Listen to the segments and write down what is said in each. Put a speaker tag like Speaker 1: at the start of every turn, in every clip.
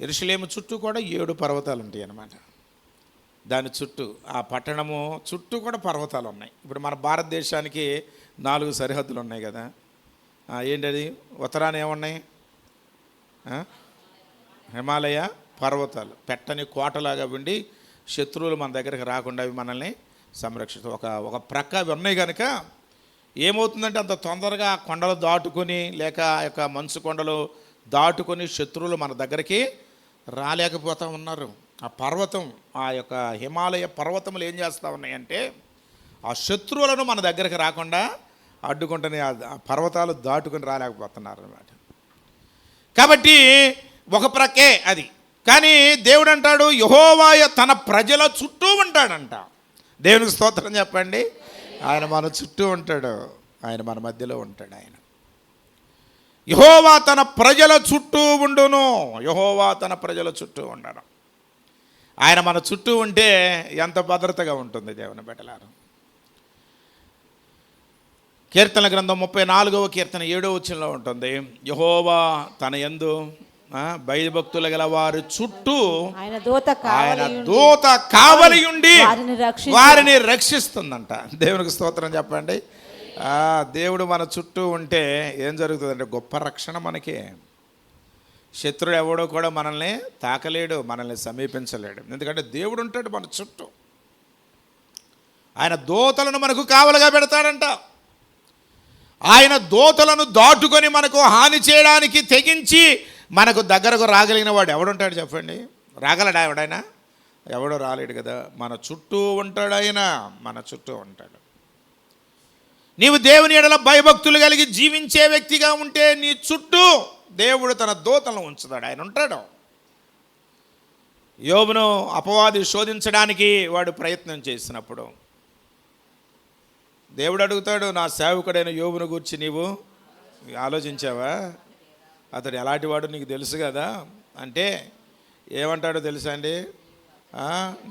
Speaker 1: ఎరుషలేము చుట్టూ కూడా ఏడు పర్వతాలు ఉంటాయి అన్నమాట. దాని చుట్టూ ఆ పట్టణము చుట్టూ కూడా పర్వతాలు ఉన్నాయి. ఇప్పుడు మన భారతదేశానికి నాలుగు సరిహద్దులు ఉన్నాయి కదా. ఏంటది? ఉత్తరాన ఏమున్నాయి? హిమాలయ పర్వతాలు. పెట్టని కోటలాగా ఉండి శత్రువులు మన దగ్గరికి రాకుండా అవి మనల్ని సంరక్షిస్తూ ఒక ఒక ప్రక్క అవి ఉన్నాయి కనుక ఏమవుతుందంటే అంత తొందరగా ఆ కొండలు దాటుకొని లేక ఆ యొక్క మంచు కొండలు దాటుకొని శత్రువులు మన దగ్గరికి రాలేకపోతూ ఉన్నారు. ఆ పర్వతం ఆ యొక్క హిమాలయ పర్వతములు ఏం చేస్తూ ఉన్నాయంటే ఆ శత్రువులను మన దగ్గరికి రాకుండా అడ్డుకుంటున్నాయి ఆ- పర్వతాలు దాటుకొని రాలేకపోతున్నారు అన్నమాట. కాబట్టి ఒక ప్రక్కే అది. కానీ దేవుడు అంటాడు యహోవాయ తన ప్రజల చుట్టూ ఉంటాడంట. దేవునికి స్తోత్రం చెప్పండి. ఆయన మన చుట్టూ ఉంటాడు. ఆయన మన మధ్యలో ఉంటాడు ఆయన. యహోవా తన ప్రజల చుట్టూ ఉండును. యహోవా తన ప్రజల చుట్టూ ఉండను. ఆయన మన చుట్టూ ఉంటే ఎంత భద్రతగా ఉంటుంది దేవుని బిడ్డలారు. కీర్తన గ్రంథం ముప్పై నాలుగవ కీర్తన ఏడవ వచనంలో ఉంటుంది యహోవా తన యందు ఆ, భయభక్తులు గల వారి చుట్టూ
Speaker 2: ఆయన దూత కావలి ఉండి వారిని
Speaker 1: రక్షిస్తుందంట. దేవునికి స్తోత్రం చెప్పండి. దేవుడు మన చుట్టూ ఉంటే ఏం జరుగుతుందంటే గొప్ప రక్షణ మనకి. శత్రుడు ఎవడో కూడా మనల్ని తాకలేడు మనల్ని సమీపించలేడు. ఎందుకంటే దేవుడు ఉంటాడు మన చుట్టూ. ఆయన దోతలను మనకు కావలుగా పెడతాడంట. ఆయన దోతలను దాటుకొని మనకు హాని చేయడానికి తెగించి మనకు దగ్గరకు రాగలిగిన వాడు ఎవడుంటాడు చెప్పండి? రాగలడా ఎవడైనా? ఎవడో రాలేడు కదా. మన చుట్టూ ఉంటాడు ఆయన మన చుట్టూ ఉంటాడు. నీవు దేవుని ఎడల భయభక్తులు కలిగి జీవించే వ్యక్తిగా ఉంటే నీ చుట్టూ దేవుడు తన దూతలను ఉంచుతాడు. ఆయన ఉంటాడు. యోబును అపవాది శోధించడానికి వాడు ప్రయత్నం చేసినప్పుడు దేవుడు అడుగుతాడు నా సేవకుడైన యోబును గురించి నీవు ఆలోచించావా? అతడు ఎలాంటి వాడు నీకు తెలుసు కదా? అంటే ఏమంటాడో తెలుసా అండి?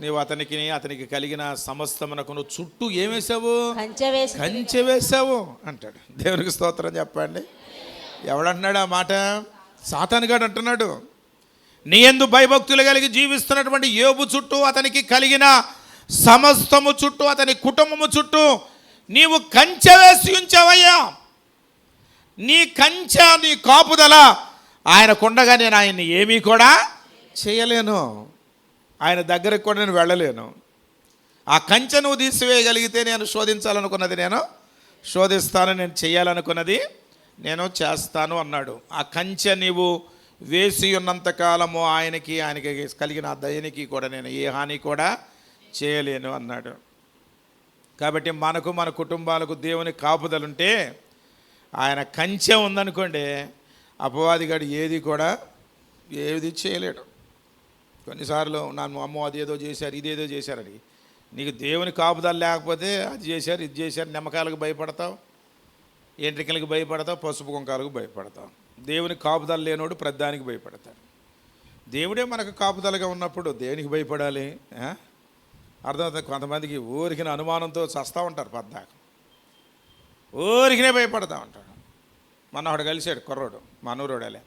Speaker 1: నీవు అతనికి అతనికి కలిగిన సమస్తమునకు నువ్వు చుట్టూ ఏమేసావు
Speaker 2: కంచె వేసి
Speaker 1: కంచె వేసావు అంటాడు. దేవునికి స్తోత్రం చెప్పండి. ఎవడంటున్నాడు ఆ మాట? సాతానుగాడు అంటున్నాడు. నీ ఎందు భయభక్తులు కలిగి జీవిస్తున్నటువంటి యోబు చుట్టూ అతనికి కలిగిన సమస్తము చుట్టూ అతని కుటుంబము చుట్టూ నీవు కంచె వేసి ఉంచావయ్యా. నీ కంచె నీ కాపుదల ఆయనకుండగా నేను ఆయన్ని ఏమీ కూడా చేయలేను. ఆయన దగ్గరకు కూడా నేను వెళ్ళలేను. ఆ కంచె నువ్వు తీసివేయగలిగితే నేను శోధించాలనుకున్నది నేను శోధిస్తాను నేను చేయాలనుకున్నది నేను చేస్తాను అన్నాడు. ఆ కంచె నీవు వేసి ఉన్నంత కాలము ఆయనకి ఆయనకి కలిగిన ఆ దయనికి కూడా నేను ఏ హాని కూడా చేయలేను అన్నాడు. కాబట్టి మనకు మన కుటుంబాలకు దేవుని కాపుదలుంటే ఆయన కంచె ఉందనుకోండి అపవాదిగాడు ఏది కూడా ఏది చేయలేడు. కొన్నిసార్లు నన్ను అమ్మో అది ఏదో చేశారు ఇదేదో చేశారని. నీకు దేవుని కాపుదాలు లేకపోతే అది చేశారు ఇది చేశారు నిమ్మకాయలకు భయపడతావు ఎంట్రికలకు భయపడతావు పసుపు కుంకాలకు భయపడతావు. దేవుని కాపుదల లేనోడు ప్రద్దానికి భయపడతాడు. దేవుడే మనకు కాపుదలగా ఉన్నప్పుడు దేనికి భయపడాలి? అర్థమవుతుంది? కొంతమందికి ఊరికిన అనుమానంతో చస్తూ ఉంటారు పద్దాక. ఊరికినే భయపడతా ఉంటాడు మొన్న ఒకడు కలిశాడు కుర్రోడు మనూరోడలే.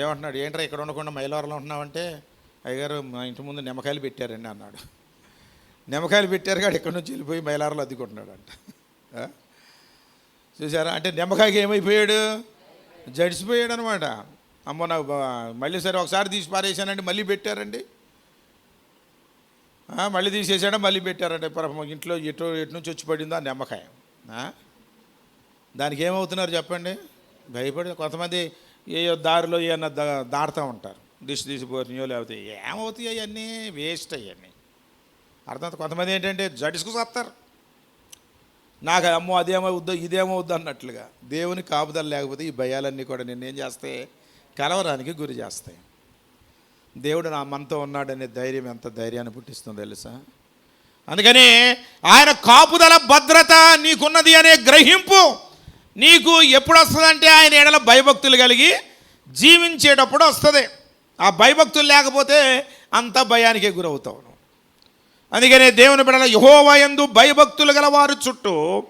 Speaker 1: ఏమంటున్నాడు ఏంట్రా ఇక్కడ ఉండకుండా మైలవరంలో ఉంటున్నామంటే అయ్యగారు మా ఇంటి ముందు నిమ్మకాయలు పెట్టారండి అన్నాడు. నిమ్మకాయలు పెట్టారు కాడు ఎక్కడి నుంచి వెళ్ళిపోయి మైలారలో అద్దుకుంటున్నాడు అంట చూసారా? అంటే నిమ్మకాయకి ఏమైపోయాడు? జడిసిపోయాడు అనమాట అమ్మో నాకు మళ్ళీ సరే ఒకసారి తీసి పారేసానండి మళ్ళీ పెట్టారండి. మళ్ళీ తీసేసాడా మళ్ళీ పెట్టారండి పాపం ఇంట్లో ఎటు ఎటు నుంచి వచ్చి పడిందో ఆ నిమ్మకాయ. దానికి ఏమవుతున్నారు చెప్పండి? భయపడి కొంతమంది ఏయో దారిలో ఏమన్నా దా దాడుతూ ఉంటారు. దిశ తీసిపోతున్నాయో లేకపోతే ఏమవుతాయి అవన్నీ? వేస్ట్ అవన్నీ. అర్థం కొంతమంది ఏంటంటే జడిసుకు వస్తారు నాకు అమ్మో అదేమవుద్దో ఇదేమవుద్దో అన్నట్లుగా. దేవుని కాపుదల లేకపోతే ఈ భయాలన్నీ కూడా నిన్నేం చేస్తాయి? కలవరానికి గురి చేస్తాయి. దేవుడు నా మనతో ఉన్నాడనే ధైర్యం ఎంత ధైర్యాన్ని పుట్టిస్తుందో తెలుసా? అందుకని ఆయన కాపుదల భద్రత నీకున్నది అనే గ్రహింపు నీకు ఎప్పుడు వస్తుందంటే ఆయన ఎడల భయభక్తులు కలిగి జీవించేటప్పుడు వస్తుంది. ఆ భయభక్తులు లేకపోతే అంత భయానికే గురవుతావు అందుకనే దేవుని బిడల యహోవయందు భయభక్తులు గల వారి చుట్టూ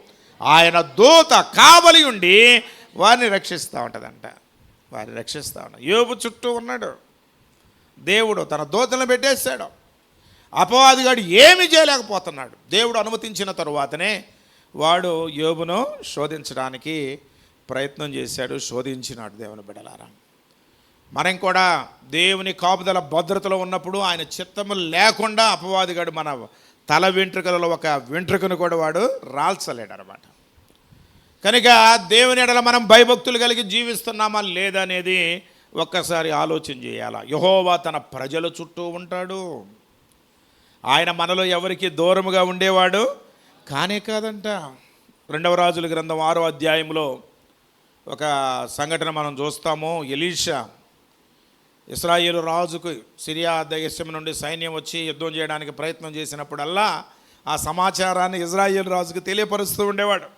Speaker 1: ఆయన దూత కావలి ఉండి వారిని రక్షిస్తూ ఉంటుందంట. వారిని రక్షిస్తా ఉన్నాడు యోబు చుట్టూ ఉన్నాడు. దేవుడు తన దూతలను పెట్టేశాడు. అపవాదిగాడు ఏమి చేయలేకపోతున్నాడు. దేవుడు అనుమతించిన తరువాతనే వాడు యోబును శోధించడానికి ప్రయత్నం చేశాడు శోధించినాడు దేవుని బిడలారా మనం కూడా దేవుని కాపుదల భద్రతలో ఉన్నప్పుడు ఆయన చిత్తము లేకుండా అపవాదిగాడు మన తల వెంట్రుకలలో ఒక వెంట్రుకను కూడా వాడు రాల్చలేడు అనమాట కనుక దేవుని ఎడల మనం భయభక్తులు కలిగి జీవిస్తున్నామా లేదనేది ఒక్కసారి ఆలోచన చేయాలా. యహోవా తన ప్రజల చుట్టూ ఉంటాడు. ఆయన మనలో ఎవరికి దూరముగా ఉండేవాడు? కానే కాదంట. రెండవ రాజుల గ్రంథం ఆరో అధ్యాయంలో ఒక సంఘటన మనం చూస్తాము. ఎలీషా ఇస్రాయేల్ రాజుకు సిరియా దేశం నుండి సైన్యం వచ్చి యుద్ధం చేయడానికి ప్రయత్నం చేసినప్పుడల్లా ఆ సమాచారాన్ని ఇజ్రాయేల్ రాజుకు తెలియపరుస్తూ ఉండేవాడు.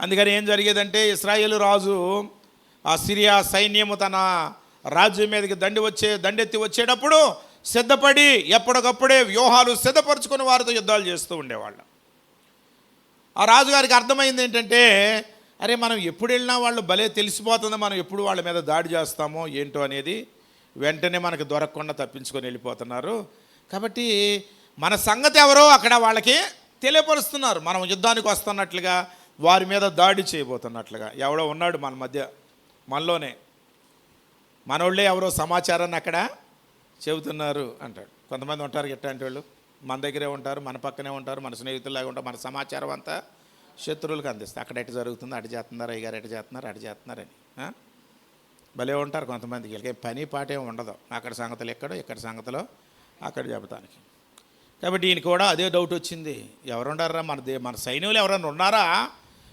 Speaker 1: అందుకని ఏం జరిగేదంటే ఇస్రాయేల్ రాజు ఆ సిరియా సైన్యము తన రాజ్యం మీదకి దండి వచ్చే దండెత్తి వచ్చేటప్పుడు సిద్ధపడి ఎప్పటికప్పుడే వ్యూహాలు సిద్ధపరచుకుని వారితో యుద్ధాలు చేస్తూ ఉండేవాళ్ళు. ఆ రాజుగారికి అర్థమైంది ఏంటంటే అరే మనం ఎప్పుడు వెళ్ళినా వాళ్ళు భలే తెలిసిపోతుంది మనం ఎప్పుడు వాళ్ళ మీద దాడి చేస్తామో ఏంటో అనేది వెంటనే మనకు దొరకకుండా తప్పించుకొని వెళ్ళిపోతున్నారు. కాబట్టి మన సంగతి ఎవరో అక్కడ వాళ్ళకి తెలియపరుస్తున్నారు. మనం యుద్ధానికి వస్తున్నట్లుగా వారి మీద దాడి చేయబోతున్నట్లుగా. ఎవడో ఉన్నాడు మన మధ్య మనలోనే. మనోళ్ళే ఎవరో సమాచారాన్ని అక్కడ చెబుతున్నారు అంటాడు. కొంతమంది ఉంటారు ఎట్లాంటి వాళ్ళు. మన దగ్గరే ఉంటారు మన పక్కనే ఉంటారు మన స్నేహితుల్లాగా ఉంటారు మన సమాచారం అంతా శత్రువులకు అందిస్తారు అక్కడ ఎటు జరుగుతుందో అటు చేస్తున్నారు అయ్యగారు ఎటు చేస్తున్నారు అటు చేస్తున్నారని భలే ఉంటారు కొంతమందికి వీళ్ళకి. పని పాటే ఉండదు. అక్కడ సంగతులు ఎక్కడో ఇక్కడ సంగతిలో అక్కడ చెబుతానికి కాబట్టి ఈయన కూడా అదే డౌట్ వచ్చింది. ఎవరుండారా మన దే మన సైన్యులు ఎవరైనా ఉన్నారా?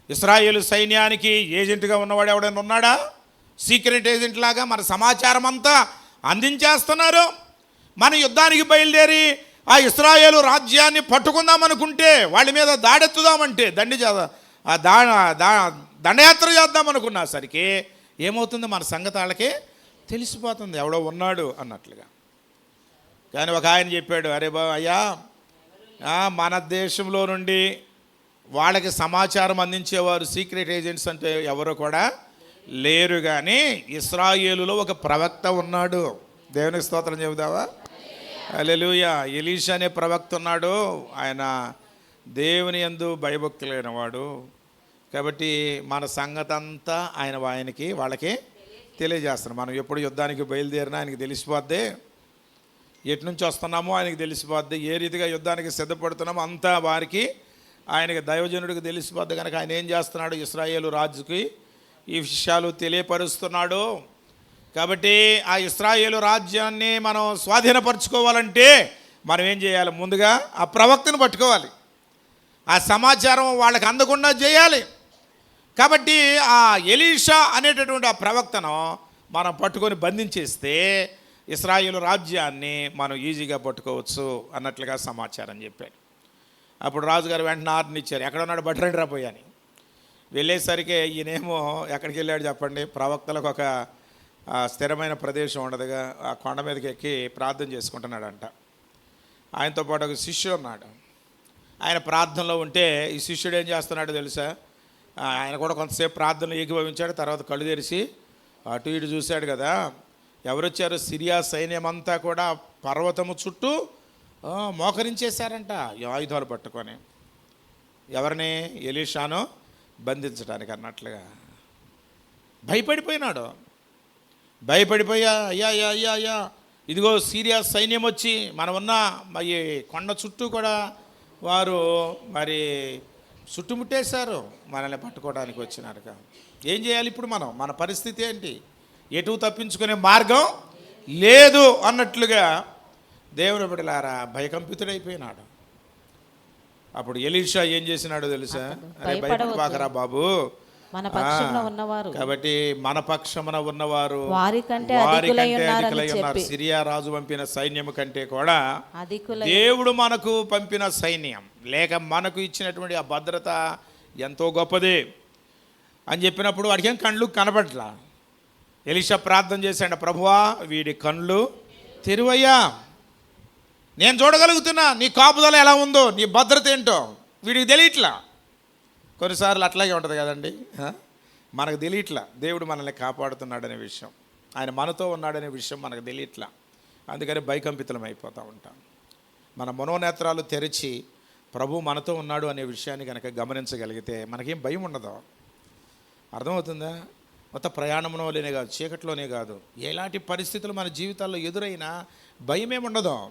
Speaker 1: ఇస్రాయేల్ సైన్యానికి ఏజెంట్గా ఉన్నవాడు ఎవడైనా ఉన్నాడా? సీక్రెట్ ఏజెంట్ లాగా మన సమాచారం అంతా అందించేస్తున్నారు. మన యుద్ధానికి బయలుదేరి ఆ ఇస్రాయేలు రాజ్యాన్ని పట్టుకుందాం అనుకుంటే వాళ్ళ మీద దాడెత్తుదామంటే దండి ఆ దా దా- దండయాత్ర చేద్దాం అనుకున్నా సరికి ఏమవుతుంది మన సంగతి వాళ్ళకి తెలిసిపోతుంది. ఎవడో ఉన్నాడు అన్నట్లుగా. కానీ ఒక ఆయన చెప్పాడు అరే బా అయ్యా మన దేశంలో నుండి వాళ్ళకి సమాచారం అందించేవారు సీక్రెట్ ఏజెంట్స్ అంటే ఎవరు కూడా లేరు కానీ ఇస్రాయేలులో ఒక ప్రవక్త ఉన్నాడు. దేవునికి స్తోత్రం చెబుదావా? అలెలుయ ఎలీష అనే ప్రవక్త ఉన్నాడు. ఆయన దేవుని యందు భయభక్తులైన వాడు కాబట్టి మన సంగతి అంతా ఆయన ఆయనకి వాళ్ళకి తెలియజేస్తున్నాం మనం ఎప్పుడు యుద్ధానికి బయలుదేరినా ఆయనకి తెలిసిపోద్ది. ఎటు నుంచి వస్తున్నామో ఆయనకి తెలిసిపోద్ది. ఏ రీతిగా యుద్ధానికి సిద్ధపడుతున్నామో అంతా వారికి ఆయనకి దైవజనుడికి తెలిసిపోద్ది. కనుక ఆయన ఏం చేస్తున్నాడు? ఇస్రాయేలు రాజుకి ఈ విషయాలు తెలియపరుస్తున్నాడు. కాబట్టి ఆ ఇస్రాయేలు రాజ్యాన్ని మనం స్వాధీనపరచుకోవాలంటే మనం ఏం చేయాలి? ముందుగా ఆ ప్రవక్తను పట్టుకోవాలి. ఆ సమాచారం వాళ్ళకి అందకుండా చేయాలి. కాబట్టి ఆ ఎలీషా అనేటటువంటి ఆ ప్రవక్తను మనం పట్టుకొని బంధించేస్తే ఇస్రాయేల్ రాజ్యాన్ని మనం ఈజీగా పట్టుకోవచ్చు అన్నట్లుగా సమాచారం చెప్పాడు. అప్పుడు రాజుగారు వెంటనే ఆర్డర్ ఇచ్చారు. ఎక్కడ ఉన్నాడు? బట్టరండి రాపోయాని వెళ్ళేసరికి ఈయనేమో ఎక్కడికి వెళ్ళాడు చెప్పండి? ప్రవక్తలకు ఒక స్థిరమైన ప్రదేశం ఉండదుగా ఆ కొండ మీదకి ఎక్కి ప్రార్థన చేసుకుంటున్నాడంట. ఆయనతో పాటు ఒక శిష్యుడు ఉన్నాడు. ఆయన ప్రార్థనలో ఉంటే ఈ శిష్యుడు ఏం చేస్తున్నాడో తెలుసా? ఆయన కూడా కొంతసేపు ప్రార్థనలు ఏకీభవించాడు తర్వాత కళ్ళు తెరిచి అటు ఇటు చూశాడు కదా. ఎవరొచ్చారు? సిరియా సైన్యమంతా కూడా పర్వతము చుట్టూ మోకరించేశారంట ఆయుధాలు పట్టుకొని. ఎవరిని? ఎలీషాను బంధించడానికి అన్నట్లుగా. భయపడిపోయినాడు. భయపడిపోయా అయ్యా అయ్యా అయ్యా అయ్యా. ఇదిగో సీరియా సైన్యం వచ్చి మనం ఉన్న మరి కొండ చుట్టూ కూడా వారు మరి చుట్టుముట్టేశారు. మనల్ని పట్టుకోవడానికి వచ్చినారుక ఏం చేయాలి ఇప్పుడు మనం? మన పరిస్థితి ఏంటి? ఎటు తప్పించుకునే మార్గం లేదు అన్నట్లుగా దేవుని బిడలారా భయకంపితుడైపోయినాడు. అప్పుడు ఎలీషా ఏం చేసినాడో తెలుసా? అరే. భయపడబాకరా బాబు.
Speaker 2: మన పక్షంలో ఉన్నవారు.
Speaker 1: కాబట్టి మన పక్షమున ఉన్నవారు
Speaker 2: వారికంటే
Speaker 1: వారి
Speaker 2: అధికులై
Speaker 1: కంటే
Speaker 2: ఉన్నారని
Speaker 1: అధికులై ఉన్నారు. సిరియా రాజు పంపిన సైన్యము కంటే కూడా దేవుడు మనకు పంపిన సైన్యం లేక మనకు ఇచ్చినటువంటి ఆ భద్రత ఎంతో గొప్పది అని చెప్పినప్పుడు వాడికి ఏం కళ్ళు కనబడట్లా ఎలిషా ప్రార్థన చేశాడు ప్రభువా వీడి కళ్ళు తెరువయ్యా. నేను చూడగలుగుతున్నా నీ కాపుదల ఎలా ఉందో నీ భద్రత ఏంటో. వీడికి తెలియట్లా? కొన్నిసార్లు అట్లాగే ఉంటుంది కదండి మనకు తెలియట్లా దేవుడు మనల్ని కాపాడుతున్నాడనే విషయం. ఆయన మనతో ఉన్నాడనే విషయం మనకు తెలియట్లా. అందుకని భయకంపితులం అయిపోతూ ఉంటాం. మన మనోనేత్రాలు తెరిచి ప్రభు మనతో ఉన్నాడు అనే విషయాన్ని కనుక గమనించగలిగితే మనకేం భయం ఉండదు. అర్థమవుతుందా? మొత్తం ప్రయాణంలోనే కాదు చీకట్లోనే కాదు. ఎలాంటి పరిస్థితులు మన జీవితాల్లో ఎదురైనా భయమేముండదు.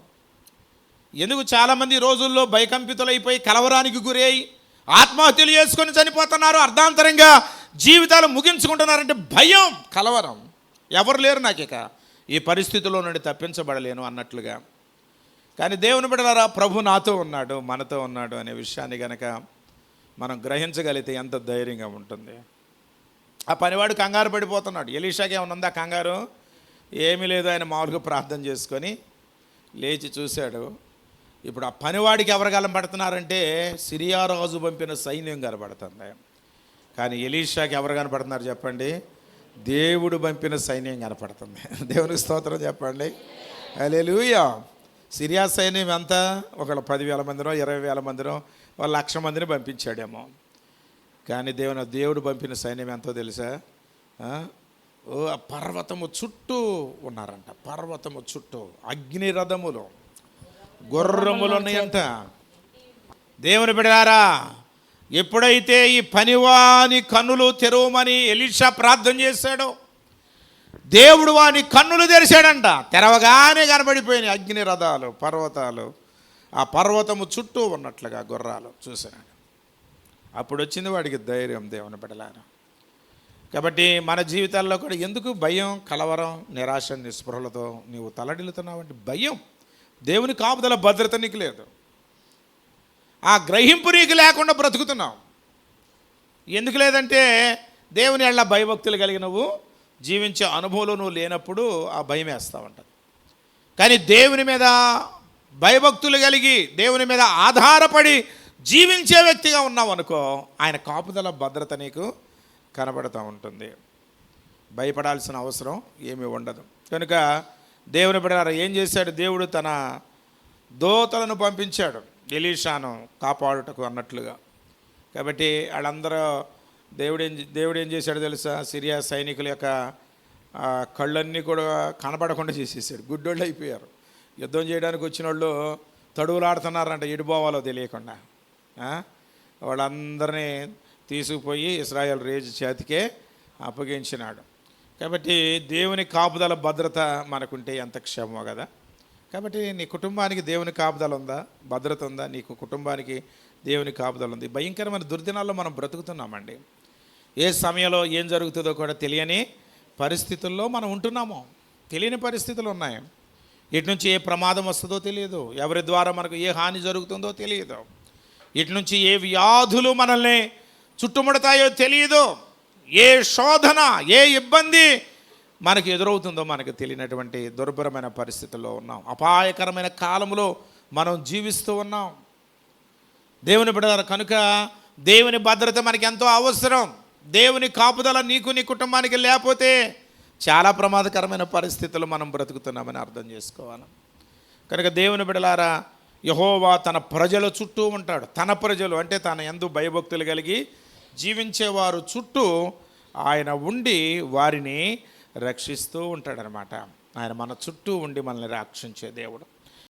Speaker 1: ఎందుకు చాలామంది రోజుల్లో భయకంపితులైపోయి కలవరానికి గురై ఆత్మహత్యలు చేసుకొని చనిపోతున్నారు. అర్ధాంతరంగా జీవితాలు ముగించుకుంటున్నారంటే భయం కలవరం. ఎవరు లేరు నాకు ఇక ఈ పరిస్థితిలో నుండి తప్పించబడలేను అన్నట్లుగా. కానీ దేవుని బిడలారా ప్రభు నాతో ఉన్నాడు మనతో ఉన్నాడు అనే విషయాన్ని గనక మనం గ్రహించగలిగితే ఎంత ధైర్యంగా ఉంటుంది. ఆ పనివాడు కంగారు పడిపోతున్నాడు. ఎలీషాకి ఏమైనా ఉందా కంగారు? ఏమీ లేదు. ఆయన మామూలుగా ప్రార్థన చేసుకొని లేచి చూశాడు. ఇప్పుడు ఆ పనివాడికి ఎవరు కనబడుతున్నారంటే సిరియా రాజు పంపిన సైన్యం కనబడుతుంది. కానీ ఎలీషాకి ఎవరు కనపడుతున్నారు చెప్పండి? దేవుడు పంపిన సైన్యం కనపడుతుంది దేవునికి స్తోత్రం చెప్పండి. లూయా సిరియా సైన్యం ఎంత? ఒకళ్ళు పదివేల మందినో ఇరవై వేల మందినో ఒక లక్ష మందిని పంపించాడేమో. కానీ దేవుని దేవుడు పంపిన సైన్యం ఎంతో తెలుసా? ఓ ఆ పర్వతము చుట్టూ ఉన్నారంట. పర్వతము చుట్టూ అగ్ని రథములు గుర్రములు ఉన్నాయంట దేవుని బిడారా ఎప్పుడైతే ఈ పనివాని కన్నులు తెరవమని ఎలిషా ప్రార్థన చేశాడో దేవుడు వాని కన్నులు తెరిచాడంట. తెరవగానే కనబడిపోయినాయి అగ్ని రథాలు పర్వతాలు ఆ పర్వతము చుట్టూ ఉన్నట్లుగా గుర్రాలు చూశాడు. అప్పుడు వచ్చింది వాడికి ధైర్యం దేవుని బిడలారా కాబట్టి మన జీవితాల్లో కూడా ఎందుకు భయం కలవరం నిరాశ నిస్పృహలతో నీవు తలడిల్లుతున్నావు అంటే భయం. దేవుని కాపుదల భద్రత నీకు లేదు. ఆ గ్రహింపు నీకు లేకుండా బ్రతుకుతున్నావు. ఎందుకు లేదంటే దేవుని ఎళ్ళ భయభక్తులు కలిగి నువ్వు జీవించే అనుభవంలో నువ్వు లేనప్పుడు ఆ భయం వేస్తూ ఉంటుంది కానీ దేవుని మీద భయభక్తులు కలిగి దేవుని మీద ఆధారపడి జీవించే వ్యక్తిగా ఉన్నావు అనుకో ఆయన కాపుదల భద్రత నీకు కనబడుతూ ఉంటుంది. భయపడాల్సిన అవసరం ఏమీ ఉండదు. కనుక దేవుని బిడ్డలారా ఏం చేశాడు దేవుడు? తన దోతలను పంపించాడు. ఎలీషాను కాపాడుటకు అన్నట్లుగా. కాబట్టి వాళ్ళందరూ దేవుడు ఏం దేవుడు ఏం చేశాడు తెలుసా? సిరియా సైనికుల యొక్క కళ్ళన్నీ కూడా కనబడకుండా చేసేసాడు. గుడ్డోళ్ళు అయిపోయారు. యుద్ధం చేయడానికి వచ్చిన వాళ్ళు తడువులాడుతున్నారంట ఎడిపోవాలో తెలియకుండా. వాళ్ళందరినీ తీసుకుపోయి ఇస్రాయల్ రేజు చేతికే అప్పగించినాడు. కాబట్టి దేవుని కాపుదల భద్రత మనకుంటే ఎంత క్షేమో కదా. కాబట్టి నీ కుటుంబానికి దేవుని కాపుదల ఉందా? భద్రత ఉందా? నీకు కుటుంబానికి దేవుని కాపుదల ఉంది. భయంకరమైన దుర్దినాల్లో మనం బ్రతుకుతున్నామండి. ఏ సమయంలో ఏం జరుగుతుందో కూడా తెలియని పరిస్థితుల్లో మనం ఉంటున్నాము. తెలియని పరిస్థితులు ఉన్నాయి. ఇటు నుంచి ఏ ప్రమాదం వస్తుందో తెలియదు. ఎవరి ద్వారా మనకు ఏ హాని జరుగుతుందో తెలియదు. ఇటు నుంచి ఏ వ్యాధులు మనల్ని చుట్టుముడతాయో తెలియదు. ఏ శోధన ఏ ఇబ్బంది మనకు ఎదురవుతుందో మనకు తెలియనటువంటి దుర్భరమైన పరిస్థితుల్లో ఉన్నాం. అపాయకరమైన కాలంలో మనం జీవిస్తూ ఉన్నాం. దేవుని బిడ్డలారా కనుక దేవుని భద్రత మనకి ఎంతో అవసరం. దేవుని కాపుదల నీకు నీ కుటుంబానికి లేకపోతే చాలా ప్రమాదకరమైన పరిస్థితులు మనం బ్రతుకుతున్నామని అర్థం చేసుకోవాలి. కనుక దేవుని బిడలారా యహోవా తన ప్రజల చుట్టూ ఉంటాడు. తన ప్రజలు అంటే తన ఎందు భయభక్తులు కలిగి జీవించేవారు చుట్టూ ఆయన ఉండి వారిని రక్షిస్తూ ఉంటాడనమాట. ఆయన మన చుట్టూ ఉండి మనల్ని రక్షించే దేవుడు.